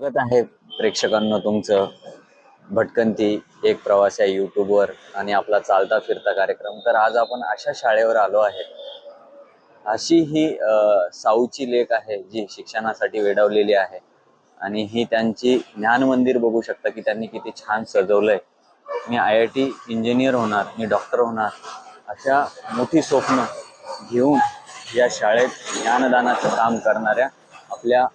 स्वागत आहे प्रेक्षकांना तुमचं. भटकंती एक प्रवास या युट्यूबवर आणि आपला चालता फिरता कार्यक्रम. तर आज आपण अशा शाळेवर आलो आहे अशी ही साऊची लेख आहे जी शिक्षणासाठी वेडवलेली आहे. आणि ही त्यांची ज्ञान मंदिर बघू शकता की त्यांनी किती छान सजवलंय. मी आय आय टी इंजिनियर होणार मी डॉक्टर होणार. अशा मोठी स्वप्न घेऊन या शाळेत ज्ञानदानाचं काम करणाऱ्या आपल्या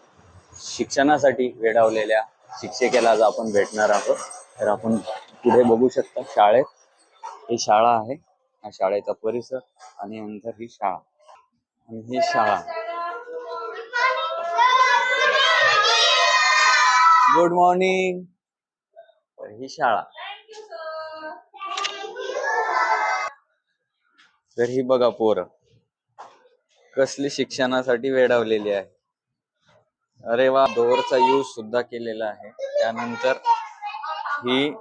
शिक्षणासाठी वेढावलेल्या शिक्षिकेला आज आपण भेटणार आहोत. तर आपण पुढे बघू शकता शाळेत. ही शाळा आहे. हा शाळेचा परिसर आणि नंतर ही शाळा. आणि ही शाळा. गुड मॉर्निंग ही शाळा. तर ही बघा पोरं. कसली शिक्षणासाठी वेढावलेली आहे. अरे वा डोअरचा यूज सुद्धा केलेला आहे. त्यानंतर ही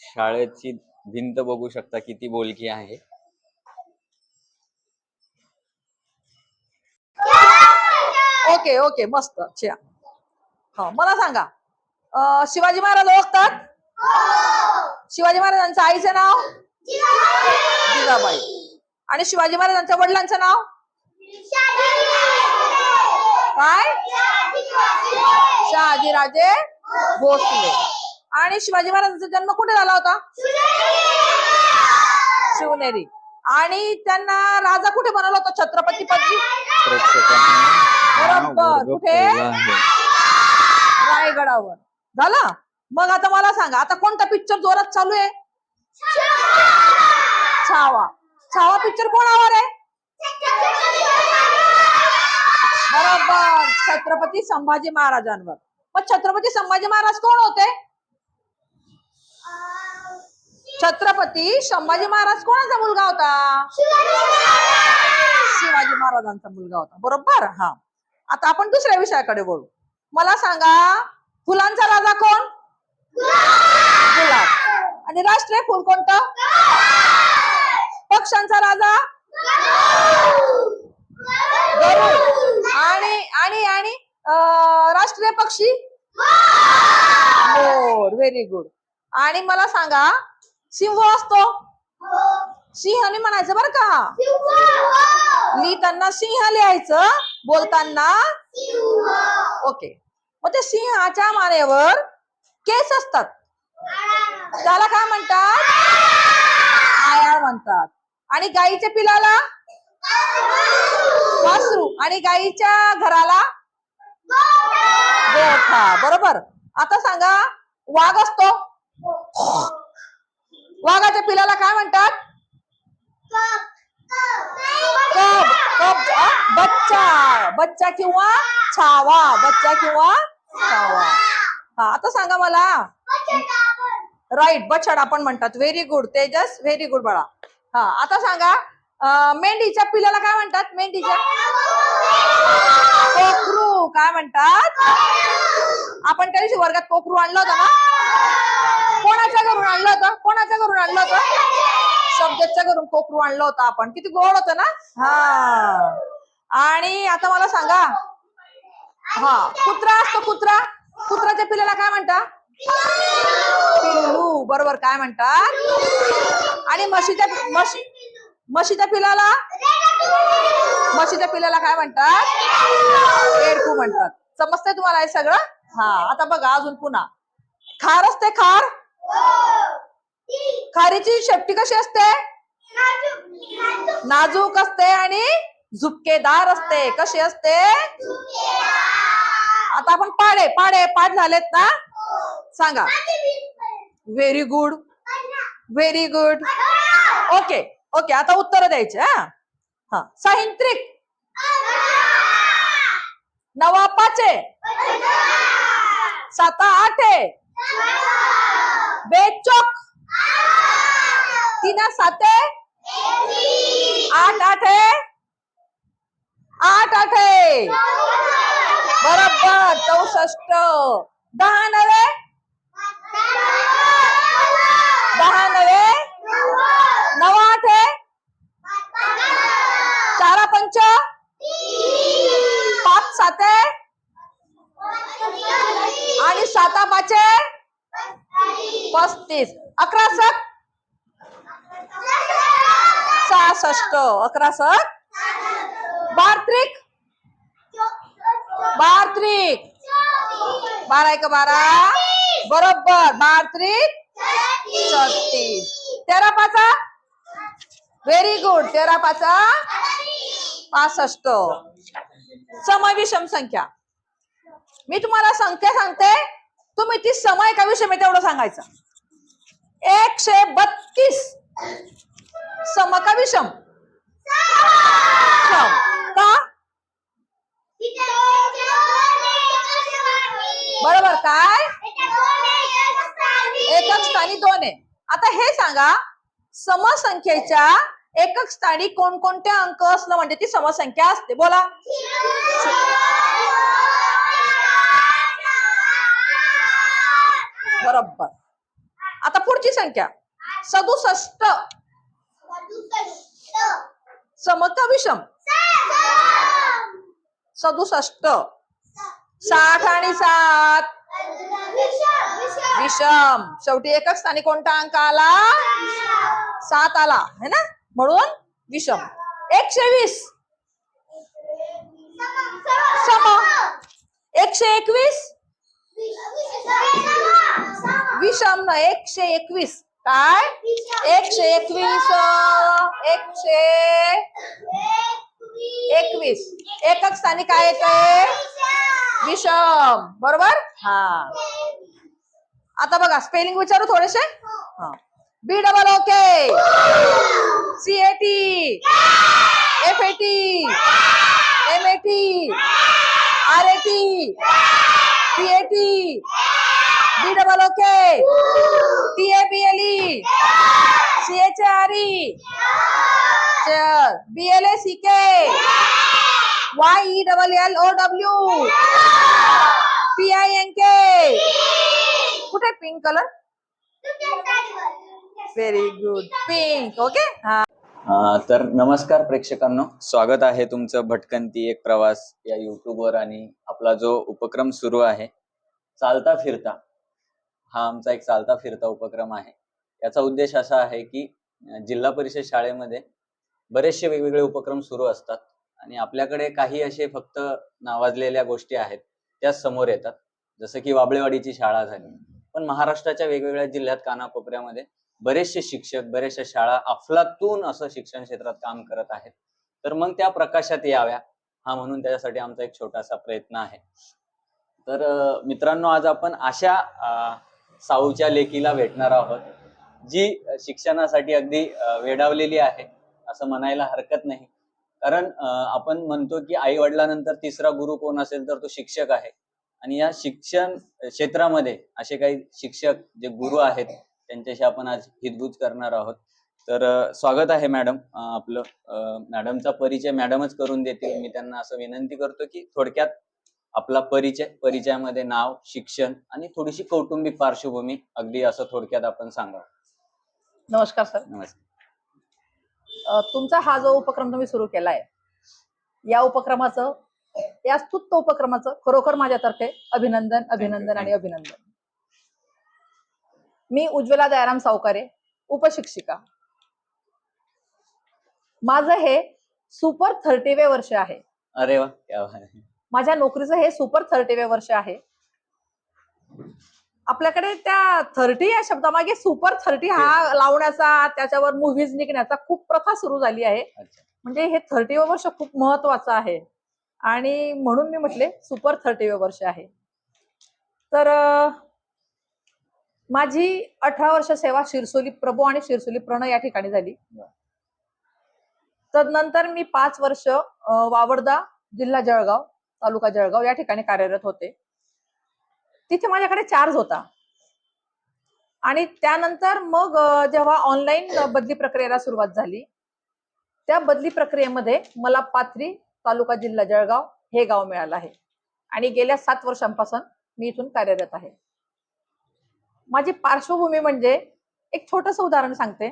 शाळेची भिंत बघू शकता किती बोलकी आहे. ओके ओके मस्त. छान हो मला सांगा अं, शिवाजी महाराज ओळखतात? शिवाजी महाराजांचं आईचं नाव? जिजाबाई. आणि शिवाजी महाराजांच्या वडिलांचं नाव? काय? शहाजीराजे भोसले. आणि शिवाजी महाराजांचा जन्म कुठे झाला होता? शिवनेरी. आणि त्यांना राजा कुठे बनवला होता? छत्रपती पदवी? बरोबर. कुठे? रायगडावर. झालं? मग आता मला सांगा आता कोणता पिक्चर जोरात चालू आहे? छावा. छावा पिक्चर कोणावर आहे? बरोबर. छत्रपती संभाजी महाराजांवर. मग छत्रपती संभाजी महाराज कोण होते? छत्रपती संभाजी महाराज कोणाचा मुलगा होता? शिवाजी महाराजांचा मुलगा होता. बरोबर? हा. आता आपण दुसऱ्या विषयाकडे वळू. मला सांगा फुलांचा राजा कोण? गुलाब. आणि राष्ट्रीय फुल कोणतं? पक्ष्यांचा राजा? आणि आणि आणि राष्ट्रीय पक्षी? मोर व्हेरी गुड आणि मला सांगा सिंह असतो? सिंहने म्हणायचं बरं का? लिहिताना सिंह लिहायचं बोलताना ओके. मग ते सिंहाच्या मानेवर केस असतात. त्याला काय म्हणतात? आयाळ म्हणतात. आणि गाईच्या पिलाला? वासरू आणि गाईच्या घराला गोठा. बरोबर. आता सांगा वाघ असतो. वाघाच्या पिलाला काय म्हणतात? कब. कब. बच्चा. बच्चा किंवा छावा. बच्चा किंवा छावा. हा आता सांगा मला. राईट बछड आपण म्हणतात. Very good Tejas very good बाळा. हा आता सांगा मेंढीच्या पिल्याला काय म्हणतात? मेंढीच्या कोकरू काय म्हणतात? आपण त्या दिवशी वर्गात कोकरू आणलं होतं ना? कोणाच्या घरून आणलं होतं? कोणाच्या घरून आणलं होतं? शब्दच्या घरून कोकरू आणलं होतं आपण. किती गोड होतं ना? हा. आणि आता मला सांगा. हा. कुत्रा असतो कुत्रा. कुत्र्याच्या पिल्याला काय म्हणतात? पिल्लू. बरोबर. काय म्हणतात? आणि म्हशीच्या म्हशी म्हशीच्या पिलाला? म्हशीच्या पिलाला काय म्हणतात? एरकू म्हणतात. समजतंय तुम्हाला हे सगळं? हा आता बघा अजून पुन्हा. खार असते खार? खारीची शेपटी कशी असते? नाजूक असते आणि झुपकेदार असते. कशी असते? आता आपण पाडे पाडे पाठ झालेत ना? सांगा. Very good very good okay okay आता उत्तर द्यायचे हा? हा. साहित्रिक. नवा पाचे. साता आठे. बेचोक तीना साते. आठ आठे. आठ आठे. बरोबर चौसष्ट. दहा नवे. दहा नवे आठे चारा पंच पाच साते? साता पाचे पस्तीस. अकरा सक सहासष्ट. अकरा सक बारत्रिक? बारत्रिक. बारा एक बारा? बरोबर. बारत्रिक? छत्तीस. तेरा पाचा? व्हेरी गुड तेरा पाचा? पासष्ट. समविषम संख्या. मी तुम्हाला संख्या सांगते. तुम्ही ती समय का विषम आहे तेवढं सांगायचं. एकशे बत्तीस. सम का विषम? सम का? बरोबर काय? एकक स्थानी दोन आहे. आता हे सांगा. समसंख्येच्या एकक स्थानी कोणकोणते अंक असणं म्हणजे ती समसंख्या असते. बोला. बरोबर. आता पुढची संख्या. सदुसष्ट. सम का विषम सदुसष्ट. साठ आणि सात. विषम. शेवटी एकच स्थानी कोणता अंक आला? सात आला. है ना? म्हणून विषम. एकशे वीस. सम. एकशे एकवीस. विषम न एकशे एकवीस. काय? एकशे एकवीस. एकशे एकवीस. एकक स्थानी काय येत विषम. बरोबर? हा. आता बघा स्पेलिंग विचारू थोडेसे? हा. B double O K C A T F A T M A T R A T T A T B double O K T A B L E C H R E B L A C K Y E double L O W P I N K कुठे pink colour very good pink okay हा. अं, तर नमस्कार प्रेक्षकांनो. स्वागत आहे तुमचं भटकंती एक प्रवास या युट्यूबवर आणि आपला जो उपक्रम सुरू आहे चालता फिरता. हा आमचा एक चालता फिरता उपक्रम आहे. याचा उद्देश असा आहे की अं, जिल्हा परिषद शाळेमध्ये बरेचसे वेगवेगळे उपक्रम सुरू असतात आणि आपल्याकडे काही असे फक्त नावाजलेल्या गोष्टी आहेत त्या समोर येतात. जसं की वाबळेवाडीची शाळा झाली पण महाराष्ट्राच्या वेगवेगळ्या जिल्ह्यात कानाकोपऱ्यामध्ये बरेचसे शिक्षक बरेचशा शाळा अफलातून असं शिक्षण क्षेत्रात काम करत आहेत. तर मग त्या प्रकाशात याव्या हा म्हणून त्याच्यासाठी आमचा एक छोटासा प्रयत्न आहे. तर मित्रांनो आज आपण अशा साऊच्या लेखीला भेटणार आहोत जी शिक्षणासाठी अगदी वेडावलेली आहे असं म्हणायला हरकत नाही. कारण आपण म्हणतो की आई वडिलांनंतर तिसरा गुरु कोण असेल तर तो शिक्षक आहे. आणि या शिक्षण क्षेत्रामध्ये असे काही शिक्षक जे गुरु आहेत त्यांच्याशी आपण आज हितगुज करणार आहोत. तर स्वागत आहे मॅडम. आपलं मॅडमचा परिचय मॅडमच करून देतील. मी त्यांना असं विनंती करतो की थोडक्यात आपला परिचय परिचयामध्ये नाव शिक्षण आणि थोडीशी कौटुंबिक पार्श्वभूमी अगदी असं थोडक्यात आपण सांगा नमस्कार सर. नमस्ते अ, तुमचा हा जो उपक्रम तुम्ही सुरू केलाय या उपक्रमाचं या स्तुत्त उपक्रमाचं खरोखर माझ्यातर्फे अभिनंदन अभिनंदन आणि अभिनंदन. मी उज्ज्वला दयाराम सावकारे उपशिक्षिका. माझं हे सुपर थर्टीवे वर्ष आहे. अरे वा. माझ्या नोकरीचं हे सुपर थर्टीवे वर्ष आहे. आपल्याकडे त्या थर्टी या शब्दामागे सुपर थर्टी हा लावण्याचा त्याच्यावर मुव्हीज निघण्याचा खूप प्रथा सुरू झाली आहे. म्हणजे हे थर्टी वर्ष खूप महत्वाचं आहे. आणि म्हणून मी म्हटले सुपर थर्टी वर्ष आहे. तर माझी अठरा वर्ष सेवा शिरसोली प्रभू आणि शिरसोली प्रण या ठिकाणी झाली. तदनंतर मी पाच वर्ष अं, वावरदा जिल्हा जळगाव तालुका जळगाव या ठिकाणी कार्यरत होते. तिथे माझ्याकडे चार्ज होता. आणि त्यानंतर मग जेव्हा ऑनलाईन बदली प्रक्रियेला सुरुवात झाली त्या बदली प्रक्रियेमध्ये मला पाथरी तालुका जिल्हा जळगाव हे गाव मिळालं आहे. आणि गेल्या सात वर्षांपासून मी इथून कार्यरत आहे. माझी पार्श्वभूमी म्हणजे एक छोटस उदाहरण सांगते.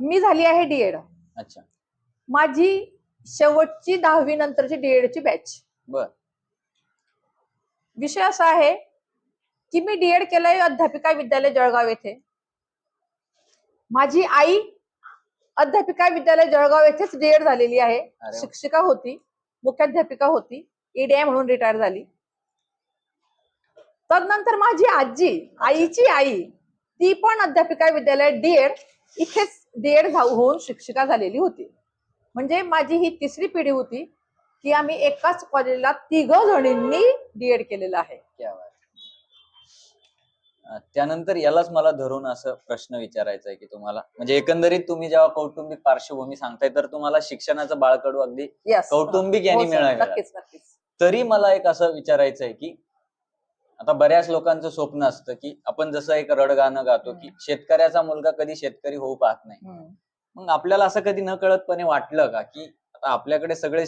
मी झाली आहे डीएड अच्छा. माझी शेवटची दहावी नंतरची डीएड ची बॅच बर. विषय असा आहे की मी डीएड केलंय अध्यापिका विद्यालय जळगाव येथे. माझी आई अध्यापिका विद्यालय जळगाव येथेच डीएड झालेली आहे. शिक्षिका होती मुख्याध्यापिका होती ईडीआय म्हणून रिटायर झाली. तदनंतर माझी आजी आईची आई ती पण अध्यापिका विद्यालय डीएड इथेच डीएड होऊन शिक्षिका झालेली होती. म्हणजे माझी ही तिसरी पिढी होती की आम्ही एकाच कॉलेजला तिघ जणींनी डीएड केलेलं आहे. त्यानंतर यालाच मला धरून असं प्रश्न विचारायचा आहे की तुम्हाला म्हणजे एकंदरीत तुम्ही जेव्हा कौटुंबिक पार्श्वभूमी सांगताय तर तुम्हाला शिक्षणाचं बाळकडू अगदी Yes. कौटुंबिक हो, यांनी नक्कीच नक्कीच. तरी मला एक असं विचारायचं आहे की आता बऱ्याच लोकांचं स्वप्न असतं की आपण जसं एक रडगाणं गातो की शेतकऱ्याचा मुलगा कधी शेतकरी होऊ पाहत नाही. मग आपल्याला असं कधी न कळतपणे वाटलं का की आता आपल्याकडे सगळे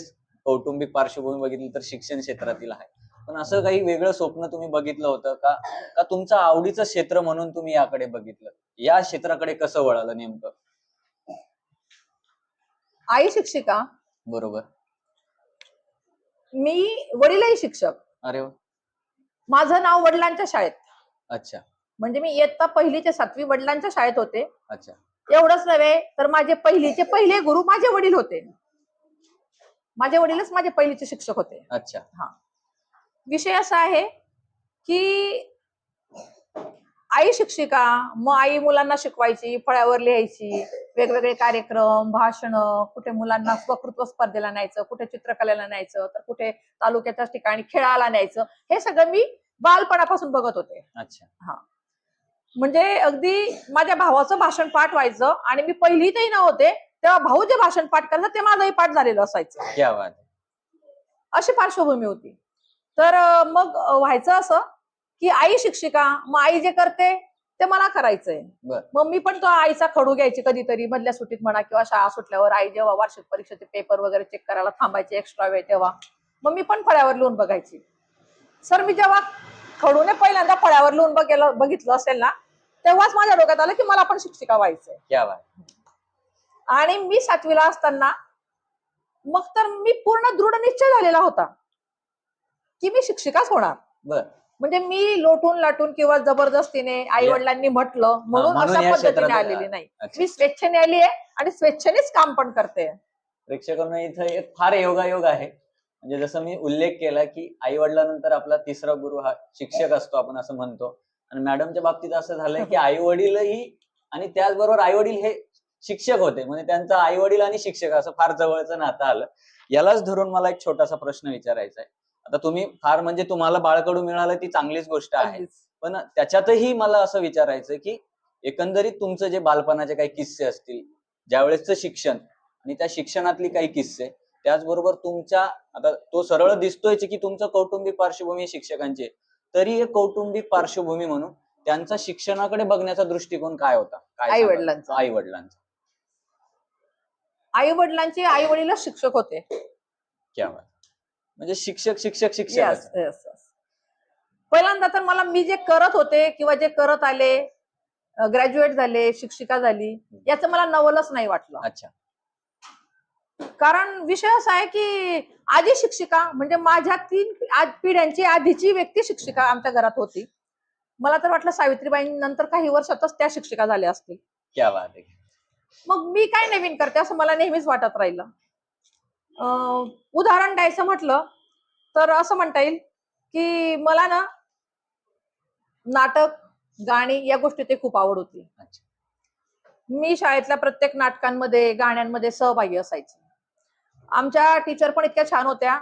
कौटुंबिक पार्श्वभूमी बघितली तर शिक्षण क्षेत्रातील आहे. पण असं काही वेगळं स्वप्न तुम्ही बघितलं होतं का? का तुमचं आवडीचं क्षेत्र म्हणून तुम्ही याकडे बघितलं? या क्षेत्राकडे कसं वळालं नेमकं? आई शिक्षिका. बरोबर. मी वडीलही शिक्षक. अरे वा. माझं नाव वडिलांच्या शाळेत. अच्छा. म्हणजे मी इयत्ता पहिली ते सातवी वडिलांच्या शाळेत होते. अच्छा. एवढंच नव्हे तर माझे पहिलीचे पहिले गुरु माझे वडील होते. माझे वडीलच माझे पहिलीचे शिक्षक होते. अच्छा. विषय असा आहे की आई शिक्षिका मग आई मुलांना शिकवायची फळ्यावर लिहायची वेगवेगळे कार्यक्रम भाषण कुठे मुलांना वक्तृत्व स्पर्धेला न्यायचं कुठे चित्रकलेला न्यायचं तर कुठे तालुक्याच्या ठिकाणी खेळायला न्यायचं हे सगळं मी बालपणापासून बघत होते. अच्छा. म्हणजे अगदी माझ्या भावाचं भाषण पाठ व्हायचं आणि मी पहिलीतही नव्हते तेव्हा भाऊ जे भाषण पाठ करायचं ते माझंही पाठ झालेलं असायचं. अशी पार्श्वभूमी होती. तर मग व्हायचं असं की आई शिक्षिका मग आई जे करते ते मला करायचंय. मग मी पण तो आईचा खडू घ्यायची कधीतरी मधल्या सुट्टीत म्हणा किंवा शाळा सुटल्यावर आई जेव्हा वार्षिक परीक्षेचे पेपर वगैरे चेक करायला थांबायचे एक्स्ट्रा वेळ तेव्हा मग मी पण फळ्यावर लिहून बघायची. सर मी जेव्हा खडूने पहिल्यांदा फळ्यावर लिहून बघेल बघितलं असेल ना तेव्हाच माझ्या डोक्यात आलं की मला पण शिक्षिका व्हायचंय. आणि मी सातवीला असताना मग तर मी पूर्ण दृढ निश्चय झालेला होता की मी शिक्षिकाच होणार. बर. म्हणजे मी लोटून लाटून किंवा जबरदस्तीने आई वडिलांनी म्हटलं म्हणून म्हणून अशा या पद्धतीने क्षेत्रात- आलेली नाही. अच्छा. मी स्वेच्छेने आली आहे आणि स्वेच्छेनेच काम पण करते. प्रेक्षकांना इथं एक फार योगायोग आहे. म्हणजे जसं मी उल्लेख केला की आई वडिलांनंतर आपला तिसरा गुरु हा शिक्षक असतो आपण असं म्हणतो. आणि मॅडमच्या बाबतीत असं झालंय की आई वडीलही आणि त्याचबरोबर आई वडील हे शिक्षक होते. म्हणजे त्यांचा आई वडील आणि शिक्षक असं फार जवळचं नातं आलं. यालाच धरून मला एक छोटासा प्रश्न विचारायचा आहे. आता तुम्ही फार म्हणजे तुम्हाला बाळकडू मिळालं ती चांगलीच गोष्ट आहे. पण त्याच्यातही मला असं विचारायचं की एकंदरीत तुमचं जे बालपणाचे काही किस्से असतील ज्यावेळेसचं शिक्षण आणि त्या शिक्षणातली काही किस्से त्याचबरोबर तुमच्या आता तो सरळ दिसतोय की तुमचं कौटुंबिक पार्श्वभूमी शिक्षकांची. तरी एक कौटुंबिक पार्श्वभूमी म्हणून त्यांचा शिक्षणाकडे बघण्याचा दृष्टिकोन काय होता आई? वडिलांचा आई वडिलांचा आई वडिलांचे आई वडीलच शिक्षक होते क्या बात. म्हणजे शिक्षक शिक्षक शिक्षक. पहिल्यांदा तर मला मी जे करत होते किंवा जे करत आले ग्रॅज्युएट झाले शिक्षिका झाली याचं मला नवलच नाही वाटलं. अच्छा. कारण विषय असा आहे की आधी शिक्षिका म्हणजे माझ्या तीन आज पिढ्यांची आधीची व्यक्ती शिक्षिका आमच्या घरात होती. मला तर वाटलं सावित्रीबाई नंतर काही वर्षातच त्या शिक्षिका झाल्या असतील. मग मी काय नवीन करते असं मला नेहमीच वाटत राहिलं. उदाहरण द्यायचं म्हटलं तर असं म्हणता येईल की मला ना नाटक गाणी या गोष्टी ते खूप आवड होती. मी शाळेतल्या प्रत्येक नाटकांमध्ये गाण्यांमध्ये सहभागी असायचे. आमच्या टीचर पण इतक्या छान होत्या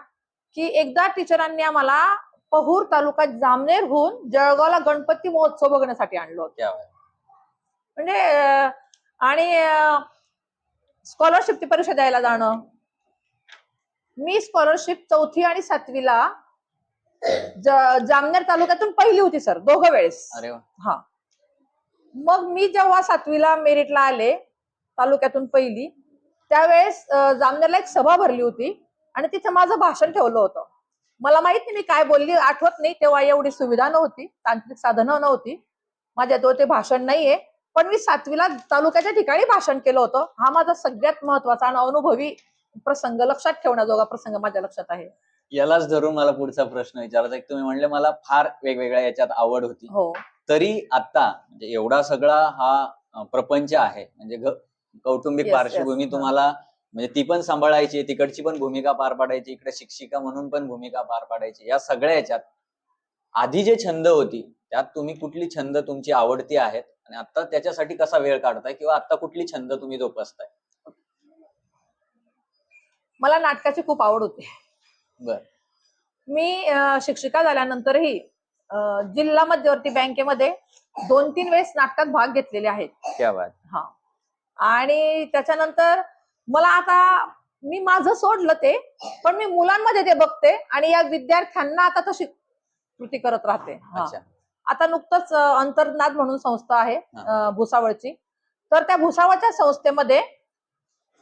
की एकदा टीचरांनी आम्हाला पहूर तालुका जामनेरहून जळगावला गणपती महोत्सव बघण्यासाठी आणलं होतं. म्हणजे आणि स्कॉलरशिपची परीक्षा द्यायला जाणं मी स्कॉलरशिप चौथी आणि सातवीला जामनेर तालुक्यातून पहिली होती सर दोघं वेळेस. हा. मग मी जेव्हा सातवीला मेरिटला आले तालुक्यातून पहिली त्यावेळेस जामनेरला एक सभा भरली होती आणि तिथे माझं भाषण ठेवलं होतं. मला माहीत नाही मी काय बोलली आठवत नाही तेव्हा एवढी सुविधा नव्हती तांत्रिक साधनं नव्हती. माझ्याजवळ ते भाषण नाहीये पण मी सातवीला तालुक्याच्या ठिकाणी भाषण केलं होतं. हा माझा सगळ्यात महत्त्वाचा आणि अनुभवी प्रसंग लक्षात ठेवण्याजोगा प्रसंग माझ्या लक्षात आहे. यालाच धरून मला पुढचा प्रश्न विचारायचा आहे. की तुम्ही म्हणले मला फार वेगवेगळ्या याच्यात आवड होती. हो. तरी आता म्हणजे एवढा सगळा हा प्रपंच आहे. म्हणजे कौटुंबिक Yes. पार्श्वभूमी. तुम्हाला म्हणजे ती पण सांभाळायची तिकडची पण भूमिका पार पाडायची इकडे शिक्षिका म्हणून पण भूमिका पार पाडायची. या सगळ्या याच्यात आधी जे छंद होती त्यात तुम्ही कुठली छंद तुमची आवडती आहेत? आणि आता त्याच्यासाठी कसा वेळ काढताय? किंवा आता कुठली छंद तुम्ही जोपासताय? मला नाटकाची खूप आवड होती. बर. मी शिक्षिका झाल्यानंतरही जिल्हा मध्यवर्ती बँकेमध्ये दोन तीन वेळेस नाटकात भाग घेतलेले आहेत. क्या बात. हा. आणि त्याच्यानंतर मला आता मी माझं सोडलं ते पण मी मुलांमध्ये ते बघते आणि या विद्यार्थ्यांना आता तशी कृती करत राहते. अच्छा. आता नुकतंच अंतर्नाद म्हणून संस्था आहे भुसावळची. तर त्या भुसावळच्या संस्थेमध्ये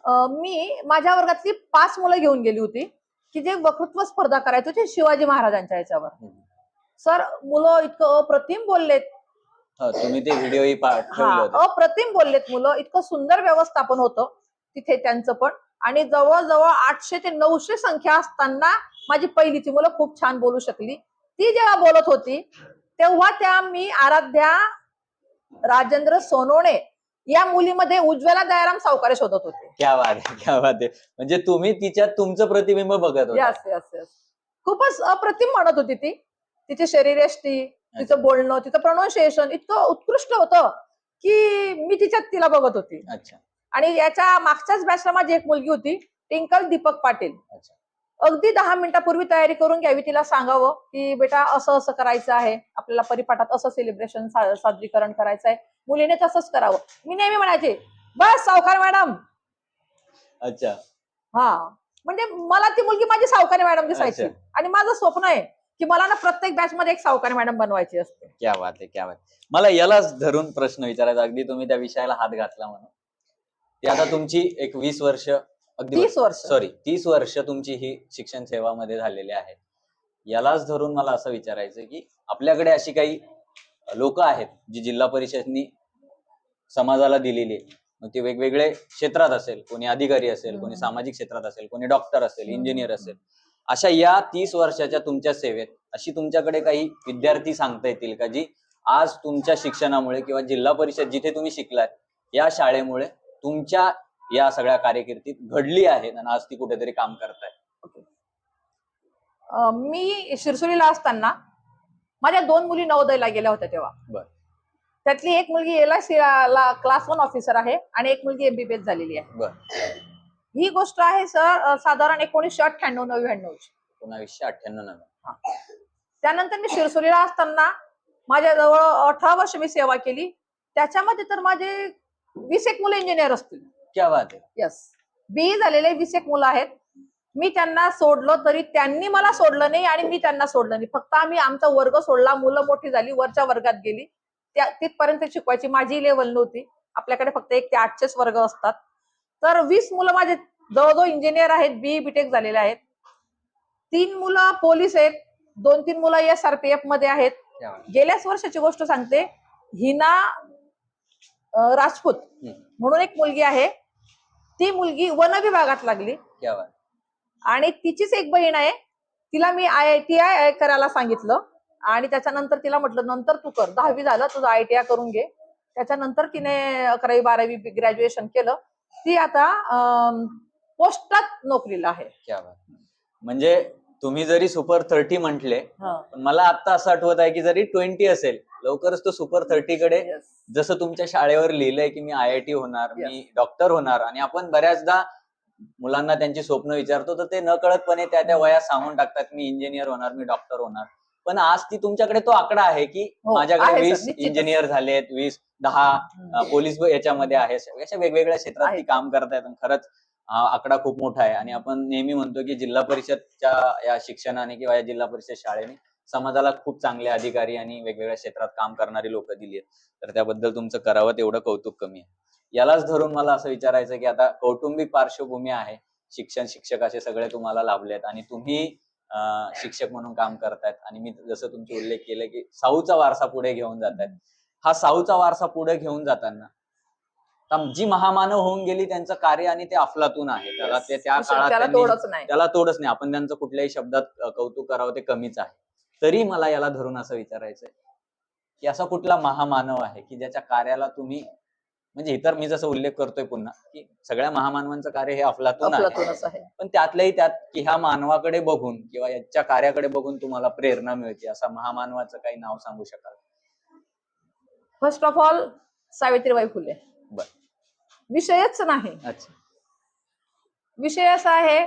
मी माझ्या वर्गातली पाच मुलं घेऊन गेली होती की जे वक्तृत्व स्पर्धा करायचे होते शिवाजी महाराजांच्या याच्यावर. सर मुलं इतकं अप्रतिम बोललेत. हो, तुम्ही ते व्हिडिओही अप्रतिम बोललेत मुलं. इतकं सुंदर व्यवस्थापन होतं तिथे त्यांचं पण. आणि जवळजवळ आठशे ते नऊशे संख्या असताना माझी पहिलीची मुलं खूप छान बोलू शकली. ती जेव्हा बोलत होती तेव्हा त्या मी आराध्या राजेंद्र सोनवणे या मुलीमध्ये उज्ज्वला दयाराम सावकारे शोधत होते. क्या बात आहे क्या बात आहे. म्हणजे तुम्ही तिच्यात तुमचं प्रतिबिंब बघत होता. यस यस यस खूपच अप्रतिम म्हणत होती ती. तिची शरीरयष्टी तिचं बोलणं तिचं प्रोनाऊन्सिएशन इतकं उत्कृष्ट होतं की मी तिच्यात तिला बघत होती. अच्छा. आणि याच्या मागच्याच बॅचला माझी एक मुलगी होती टिंकल दीपक पाटील. अच्छा. अगदी दहा मिनिटापूर्वी तयारी करून घ्यावी तिला सांगावं की बेटा असं असं करायचं आहे आपल्याला परिपाठात असं सेलिब्रेशन सादरीकरण करायचं आहे मुलीने तसंच करावं. मी नेहमी म्हणायचे बस सावकार मॅडम. अच्छा. हा. म्हणजे मला ती मुलगी माझी सावकारी मॅडम दिसायची. आणि माझं स्वप्न आहे की मला ना प्रत्येक बॅच मध्ये एक सावकारी मॅडम बनवायची असते. क्या बात आहे क्या बात. मला यालाच धरून प्रश्न विचारायचा. अगदी तुम्ही त्या विषयाला हात घातला म्हणून. ती आता तुमची एक वीस वर्ष अगदी तीस वर्ष. सॉरी तीस वर्ष तुमची ही शिक्षण सेवामध्ये झालेली आहे यालाच धरून मला असं विचारायचं की आपल्याकडे अशी काही लोक आहेत जी जिल्हा परिषदनी समाजाला दिलेली आहे मग ते वेगवेगळे क्षेत्रात असेल कोणी अधिकारी असेल कोणी. सामाजिक क्षेत्रात असेल कोणी डॉक्टर असेल. इंजिनियर असेल. अशा या तीस वर्षाच्या तुमच्या सेवेत अशी तुमच्याकडे काही विद्यार्थी सांगता येतील का जी आज तुमच्या शिक्षणामुळे किंवा जिल्हा परिषद जिथे तुम्ही शिकलात या शाळेमुळे तुमच्या या सगळ्या कारकिर्दीत घडली आहेत आणि आज ती कुठेतरी काम करताय अं, मी शिरसोलीला असताना माझ्या दोन मुली नवोदयला गेल्या होत्या तेव्हा. बर. त्यातली एक मुलगी एल क्लास वन ऑफिसर आहे आणि एक मुलगी एमबीबीएस झालेली आहे. बर. ही गोष्ट आहे सर साधारण एकोणीसशे अठ्ठ्याण्णव नव्याण्णवची. एकोणावीसशे अठ्ठ्याण्णव नव्हे त्यानंतर मी शिरसोलीला असताना माझ्या जवळ अठरा वर्ष मी सेवा केली. त्याच्यामध्ये तर माझे वीस एक मुलं इंजिनियर असतील. क्या बात आहे यस बी झालेले वीस एक मुलं आहेत. मी त्यांना सोडलं तरी त्यांनी मला सोडलं नाही आणि मी त्यांना सोडलं नाही. फक्त आम्ही आमचा वर्ग सोडला मुलं मोठी झाली वरच्या वर्गात गेली. त्या तिथपर्यंत शिकवायची माझी लेवल नव्हती. आपल्याकडे फक्त एक ते आठशेच वर्ग असतात. तर वीस मुलं माझे जवळजवळ इंजिनियर आहेत बी बीटेक झालेले आहेत. तीन मुलं पोलीस आहेत. दोन तीन मुलं एस आर पी एफमध्ये आहेत. गेल्याच वर्षाची गोष्ट सांगते. हिना राजपूत. म्हणून एक मुलगी आहे. ती मुलगी वन विभागात लागली. क्या बात आहे. आणि तिचीच एक बहीण आहे. तिला मी आय आय टी आय करायला सांगितलं. आणि त्याच्यानंतर तिला म्हटलं नंतर तू कर. दहावी झालं तुझं आय टी आय करून घे. त्याच्यानंतर तिने अकरावी बारावी ग्रॅज्युएशन केलं. ती आता अं, पोस्टात नोकरीला आहे. क्या बात आहे. म्हणजे तुम्ही जरी सुपर थर्टी म्हटले. पण मला आता असं आठवत आहे की जरी ट्वेंटी असेल लवकरच तो सुपर थर्टी कडे. जसं तुमच्या शाळेवर लिहिलंय की मी आय आय टी होणार मी डॉक्टर होणार आणि आपण बऱ्याचदा मुलांना त्यांची स्वप्न विचारतो तर ते न कळतपणे त्या त्या वयात सांगून टाकतात मी इंजिनियर होणार मी डॉक्टर होणार. पण आज ती तुमच्याकडे तो आकडा आहे की हो, माझ्याकडे वीस. इंजिनियर झालेत वीस दहा पोलीस याच्यामध्ये आहे अशा वेगवेगळ्या क्षेत्रात काम करतायत खरंच आकडा खूप मोठा आहे. आणि आपण नेहमी म्हणतो की जिल्हा परिषदच्या या शिक्षणाने किंवा या जिल्हा परिषद शाळेने समाजाला खूप चांगले अधिकारी आणि वेगवेगळ्या क्षेत्रात काम करणारी लोक दिली आहेत. तर त्याबद्दल तुमचं करावं तेवढं कौतुक कमी आहे. यालाच धरून मला असं विचारायचं की आता कौटुंबिक पार्श्वभूमी आहे. शिक्षण शिक्षक असे सगळे तुम्हाला लाभलेत आणि तुम्ही शिक्षक म्हणून काम करतायत. आणि मी जसं तुमचे उल्लेख केले की साऊचा वारसा पुढे घेऊन जातायत. हा साऊचा वारसा पुढे घेऊन जाताना जी महामानव होऊन गेली त्यांचं कार्य आणि ते अफलातून आहे. त्याला ते त्या काळात त्याला तोडच नाही. आपण त्यांचं कुठल्याही शब्दात कौतुक करावं ते कमीच आहे. तरी मला याला धरून असं विचारायचंय की असा कुठला महामानव आहे की ज्याच्या कार्याला तुम्ही म्हणजे इतर मी जसं उल्लेख करतोय पुन्हा की सगळ्या महामानवांचं कार्य हे अफलातून आहे. पण त्यातल्याही त्यात की ह्या मानवाकडे बघून किंवा याच्या कार्याकडे बघून तुम्हाला प्रेरणा मिळते असा महामानवाचं काही नाव सांगू शकाल? First of all Savitribai Phule. बर. विषयच नाही. अच्छा. विषय असा आहे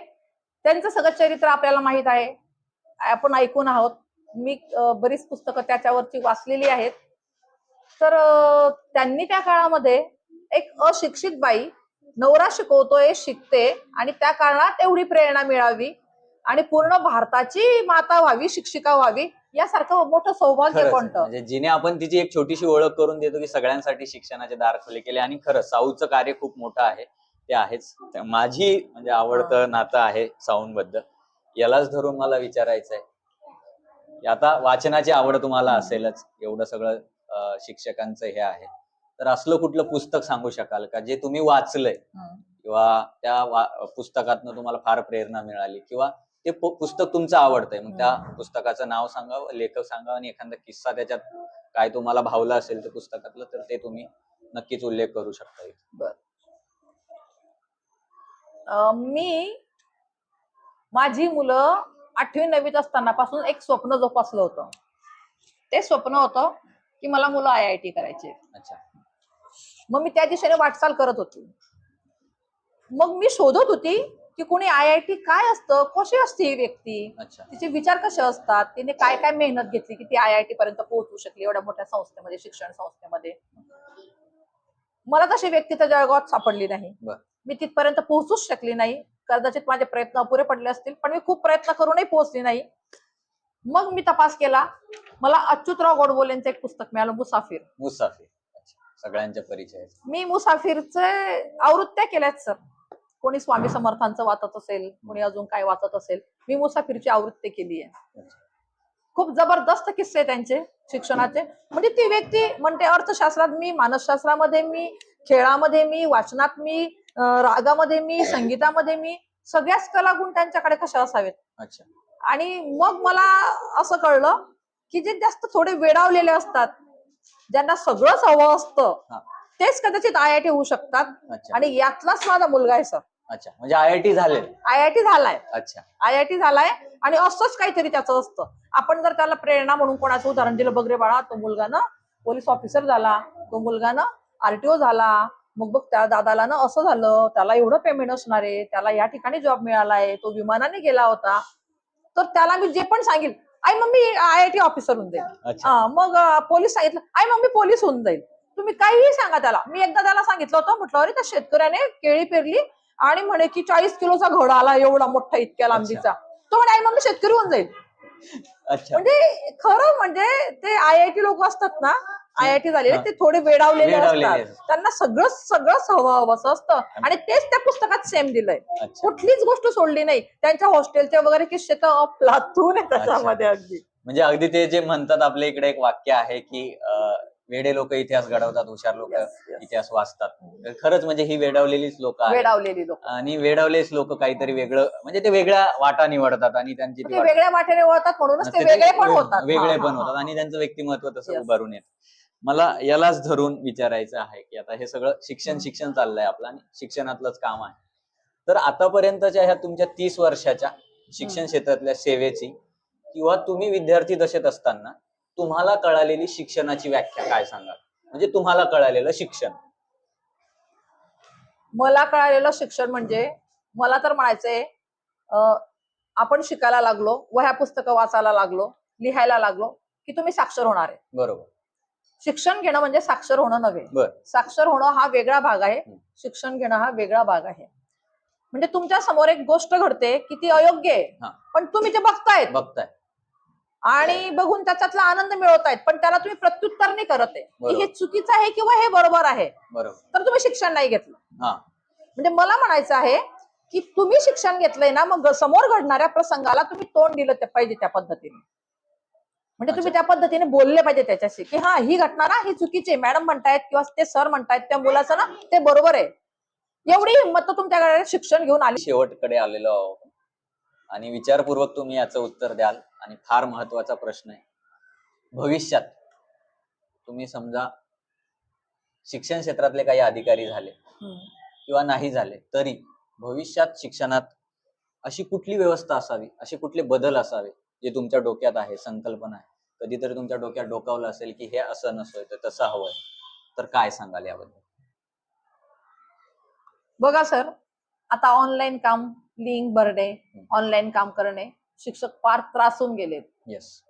त्यांचं सगळं चरित्र आपल्याला माहीत आहे. आपण ऐकून आहोत. मी बरीच पुस्तकं त्याच्यावरची वाचलेली आहेत. तर त्यांनी त्या काळामध्ये एक अशिक्षित बाई नवरा शिकवतोय शिकते आणि त्या काळात एवढी प्रेरणा मिळावी आणि पूर्ण भारताची माता व्हावी शिक्षिका व्हावी यासारखं मोठं सौभाग्य कोणतं म्हणजे जिने आपण तिची एक छोटीशी ओळख करून देतो की सगळ्यांसाठी शिक्षणाचे दार खुले केले आणि खरंच साऊचं कार्य खूप मोठं आहे. ते आहेच. माझी म्हणजे आवडतं नातं आहे साऊंबद्दल. यालाच धरून मला विचारायचं आहे की आता वाचनाची आवड तुम्हाला असेलच एवढं सगळं शिक्षकांचं हे आहे तर असलं कुठलं पुस्तक सांगू शकाल का जे तुम्ही वाचलंय. किंवा त्या पुस्तकातनं तुम्हाला फार प्रेरणा मिळाली किंवा ते पुस्तक तुमचं आवडतंय मग त्या पुस्तकाचं नाव सांगावं लेखक सांगावं आणि एखादा किस्सा त्याच्यात काय तुम्हाला भावला असेल त्या पुस्तकातलं तर ते तुम्ही नक्कीच उल्लेख करू शकता. अं, मी माझी मुलं आठवी नववीत असताना पासून एक स्वप्न जोपासलं होतं. ते स्वप्न होतं की मला मुलं आय आय टी करायचे अच्छा. मग मी त्या दिशेने वाटचाल करत होती. मग मी शोधत होती की कोणी आय आय टी काय असतं कशी असते ही व्यक्ती? अच्छा. तिचे विचार कसे असतात? तिने काय काय मेहनत घेतली की ती आय आय टी पर्यंत पोहोचू शकली एवढ्या मोठ्या संस्थेमध्ये शिक्षण संस्थेमध्ये? मला तशी व्यक्ती त्या जळगावात सापडली नाही. बर. मी तिथपर्यंत पोहोचूच शकली नाही. कदाचित माझे प्रयत्न अपुरे पडले असतील पण मी खूप प्रयत्न करूनही पोहोचली नाही. मग मी तपास केला. मला अच्युतराव गोडबोलेंचं एक पुस्तक मिळालं मुसाफिर. मुसाफिर. सगळ्यांच्या परिचय. मी मुसाफिरचे आवृत्त्या केल्यात सर. कोणी स्वामी समर्थांचं वाचत असेल कोणी अजून काय वाचत असेल मी मुसाफिरची आवृत्ती केली आहे. खूप जबरदस्त किस्से त्यांचे शिक्षणाचे. म्हणजे ती व्यक्ती म्हणते अर्थशास्त्रात मी मानसशास्त्रामध्ये मी खेळामध्ये मी वाचनात मी रागामध्ये मी संगीतामध्ये मी सगळ्याच कलागुण त्यांच्याकडे कशा असावेत? अच्छा. आणि मग मला असं कळलं की जे जास्त थोडे वेडावलेले असतात ज्यांना सगळंच हवं असतं. तेच कदाचित आय आय टी होऊ शकतात. आणि यातलाच माझा मुलगा आहे सर. अच्छा. म्हणजे आय आय टी झाले. आय आय टी झालाय. अच्छा. आय आय टी झालाय आणि असंच काहीतरी त्याचं असतं. आपण जर त्याला प्रेरणा म्हणून कोणाचं उदाहरण दिलं बघ रे बाळा तो मुलगा ना पोलीस ऑफिसर झाला तो मुलगा ना आरटीओ झाला मग बघ त्या दादाला ना असं झालं त्याला एवढं पेमेंट असणार आहे त्याला या ठिकाणी जॉब मिळालाय तो विमानाने गेला होता. तर त्याला मी जे पण सांगेल आई मग मी आय आय टी ऑफिसर होऊन जाईल. मग पोलीस सांगितलं आई मग मी पोलीस होऊन जाईल. तुम्ही काहीही सांगा त्याला. मी एकदा त्याला सांगितलं होतं म्हटलं अरे त्या शेतकऱ्याने केळी पेरली आणि म्हणे की चाळीस किलोचा घोडा आला एवढा मोठा इतक्या लांबीचा. तो म्हणे आई मग मी शेतकरी होऊन जाईल. अच्छा. म्हणजे खरं म्हणजे ते आय आय टी लोक असतात ना आय आय टी झालेले. ते थोडे वेडावलेले वेडावलेले असतात. असतात. त्यांना सगळं सगळंच हवं हवं असं असतं. आणि तेच त्या पुस्तकात सेम दिलंय. अच्छा. कुठलीच गोष्ट सोडली नाही. त्यांच्या हॉस्टेलचे वगैरे किस्से तर अफलातून आहे त्याच्यामध्ये अगदी. म्हणजे अगदी ते जे म्हणतात आपल्या इकडे एक वाक्य आहे की अं, वेडे लोक इतिहास घडवतात हुशार लोक Yes, yes. इतिहास वाचतात. तर खरंच म्हणजे ही वेडावलेलीच लोक आहेत. वेडावलेली लोक. आणि वेडावलेच लोक काहीतरी वेगळं म्हणजे ते वेगळ्या वाटा निवडतात आणि त्यांची ती ते वाट- वेगळ्या वाटेने वळतात म्हणूनच ते वेगळे पण होतात. वेगळे पण होतात. आणि त्यांचं व्यक्तिमत्व तसं Yes. उभारून येत. मला यालाच धरून विचारायचं आहे की आता हे सगळं शिक्षण शिक्षण चाललंय आपलं आणि शिक्षणातलंच काम आहे. तर आतापर्यंतच्या ह्या तुमच्या तीस वर्षाच्या शिक्षण क्षेत्रातल्या सेवेची किंवा तुम्ही विद्यार्थी दशेत असताना तुम्हाला कळालेली शिक्षणाची व्याख्या काय सांगाल? म्हणजे तुम्हाला कळालेलं शिक्षण. मला कळालेलं शिक्षण म्हणजे मला तर म्हणायचंय आपण शिकायला लागलो वह्या पुस्तकं वाचायला लागलो लिहायला लागलो की तुम्ही साक्षर होणार आहे. बरोबर. शिक्षण घेणं म्हणजे साक्षर होणं नव्हे. साक्षर होणं हा वेगळा भाग आहे. शिक्षण घेणं हा वेगळा भाग आहे. म्हणजे तुमच्यासमोर एक गोष्ट घडते की ती अयोग्य आहे. पण तुम्ही ते बघतायत. बघताय आणि बघून त्याच्यातला आनंद मिळवतायत पण त्याला तुम्ही प्रत्युत्तर नाही करत आहे. की. हे चुकीचं आहे किंवा हे बरोबर आहे? तर तुम्ही शिक्षण नाही घेतलं. म्हणजे मला म्हणायचं आहे की तुम्ही शिक्षण घेतलंय ना मग समोर घडणाऱ्या प्रसंगाला तुम्ही तोंड दिलं पाहिजे त्या पद्धतीने. म्हणजे तुम्ही त्या पद्धतीने बोलले पाहिजे त्याच्याशी की हा ही घटना ना ही चुकीची मॅडम म्हणतायत किंवा ते सर म्हणतायत त्या मुलाचं ना ते बरोबर आहे. एवढी हिंमत तुमच्याकडे शिक्षण घेऊन आली. शेवटकडे आलेलो आहोत. आणि विचारपूर्वक तुम्ही याचं उत्तर द्याल. आणि फार महत्त्वाचा प्रश्न आहे. भविष्यात तुम्ही समजा शिक्षण क्षेत्रातले काही अधिकारी झाले किंवा नाही झाले तरी भविष्यात शिक्षणात अशी कुठली व्यवस्था असावी असे कुठले बदल असावे जे तुमच्या डोक्यात आहे संकल्पना आहे? कधीतरी तुमच्या डोक्यात डोकावलं असेल की हे असं नसोय तर तसं हवंय. तर काय सांगाल याबद्दल? बघा सर आता ऑनलाईन काम लिंक भरणे ऑनलाईन काम करणे शिक्षक फार त्रासून गेलेत. येस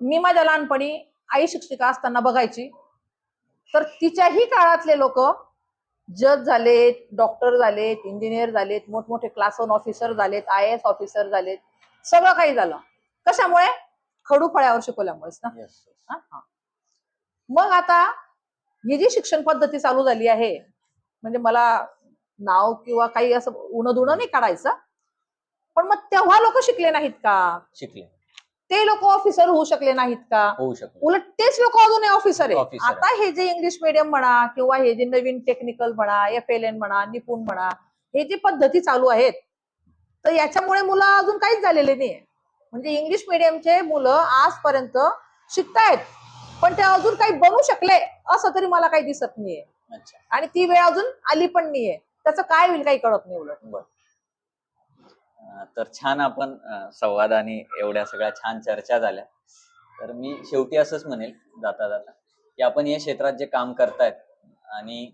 मी माझ्या लहानपणी आई शिक्षिका असताना बघायची. तर तिच्याही काळातले लोक जज झालेत डॉक्टर झालेत इंजिनियर झालेत मोठमोठे क्लास वन ऑफिसर झालेत आय एस ऑफिसर झालेत. सगळं काही झालं. कशामुळे? खडू फळ्यावर शिकवल्यामुळेच ना. हा. मग आता ही जी शिक्षण पद्धती चालू झाली आहे म्हणजे मला नाव किंवा काही असं उणं दुणं नाही काढायचं. पण मग तेव्हा लोक शिकले नाहीत का? शिकले. ते लोक ऑफिसर होऊ शकले नाहीत का? होऊ शकले उलट तेच लोक अजून ऑफिसर आहे. Officer आहे. आता हे जे इंग्लिश मिडियम म्हणा किंवा हे जे नवीन टेक्निकल म्हणा एफ एल एन म्हणा निपुण म्हणा हे जे पद्धती चालू आहेत तर याच्यामुळे मुलं अजून काहीच झालेले नाही म्हणजे इंग्लिश मिडियमचे मुलं आजपर्यंत शिकतायत पण ते अजून काही बनू शकले असं तरी मला काही दिसत नाहीये. अच्छा. आणि ती वेळ अजून आली पण नाहीये. त्याचं काय होईल काही कळत नाही उलट. तर छान आपण संवाद आणि एवढ्या सगळ्या छान चर्चा झाल्या. तर मी शेवटी असंच म्हणेल जाता जाता की आपण या क्षेत्रात जे काम करतायत आणि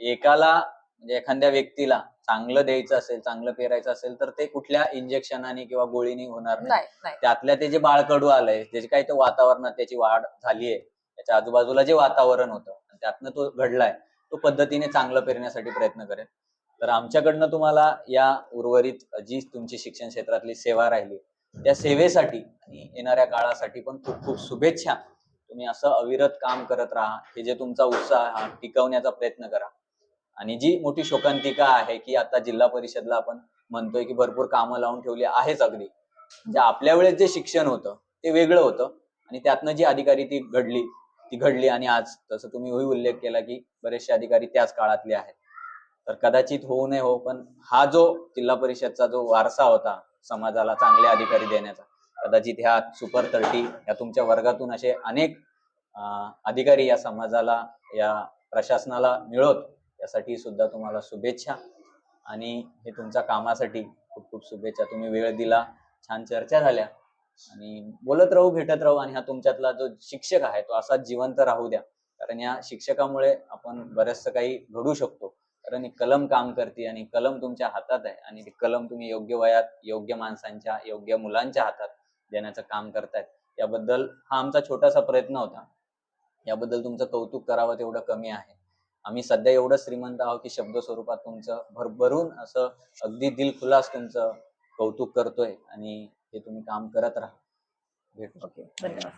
एकाला म्हणजे एखाद्या व्यक्तीला चांगलं द्यायचं असेल चांगलं पेरायचं असेल तर ते कुठल्या इंजेक्शनाने किंवा गोळीने होणार नाही. त्यातल्या ते जे बाळकडू आलंय त्याचे काही तो वातावरणात त्याची वाढ झालीये त्याच्या आजूबाजूला जे वातावरण होतं त्यातनं तो घडलाय तो पद्धतीने चांगलं पेरण्यासाठी प्रयत्न करेल. तर आमच्याकडनं तुम्हाला या उर्वरित जी तुमची शिक्षण क्षेत्रातली सेवा राहिली त्या सेवेसाठी आणि येणाऱ्या काळासाठी पण खूप खूप शुभेच्छा. तुम्ही असं अविरत काम करत राहा हे जे तुमचा उत्साह हा टिकवण्याचा प्रयत्न करा. आणि जी मोठी शोकांतिका आहे की आता जिल्हा परिषदला आपण म्हणतोय की भरपूर कामं लावून ठेवली आहेच अगदी. म्हणजे आपल्या वेळेस जे शिक्षण होतं ते वेगळं होतं आणि त्यातनं जी अधिकारी ती घडली ती घडली आणि आज तसं तुम्ही उल्लेख केला की बरेचसे अधिकारी त्याच काळातले आहेत. तर कदाचित होऊ नये हो पण हा जो जिल्हा परिषदचा जो वारसा होता समाजाला चांगले अधिकारी देण्याचा कदाचित ह्या सुपर थर्टी या तुमच्या वर्गातून असे अनेक अधिकारी या समाजाला या प्रशासनाला मिळत यासाठी सुद्धा तुम्हाला शुभेच्छा. आणि हे तुमच्या कामासाठी खूप खूप शुभेच्छा. तुम्ही वेळ दिला छान चर्चा झाल्या. आणि बोलत राहू भेटत राहू आणि हा तुमच्यातला जो शिक्षक आहे तो असाच जिवंत राहू द्या. कारण या शिक्षकामुळे आपण बरेचसं काही घडू शकतो. कारण ही कलम काम करते आणि कलम तुमच्या हातात आहे आणि ती कलम तुम्ही योग्य वयात योग्य माणसांच्या योग्य मुलांच्या हातात देण्याचं काम करतायत. याबद्दल हा आमचा छोटासा प्रयत्न होता. याबद्दल तुमचं कौतुक करावं तेवढं कमी आहे. आम्ही सध्या एवढं श्रीमंत आहोत की शब्द स्वरूपात तुमचं भरभरून असं अगदी दिलखुलास तुमचं कौतुक करतोय आणि हे तुम्ही काम करत राहा. भेटू. ओके. धन्यवाद.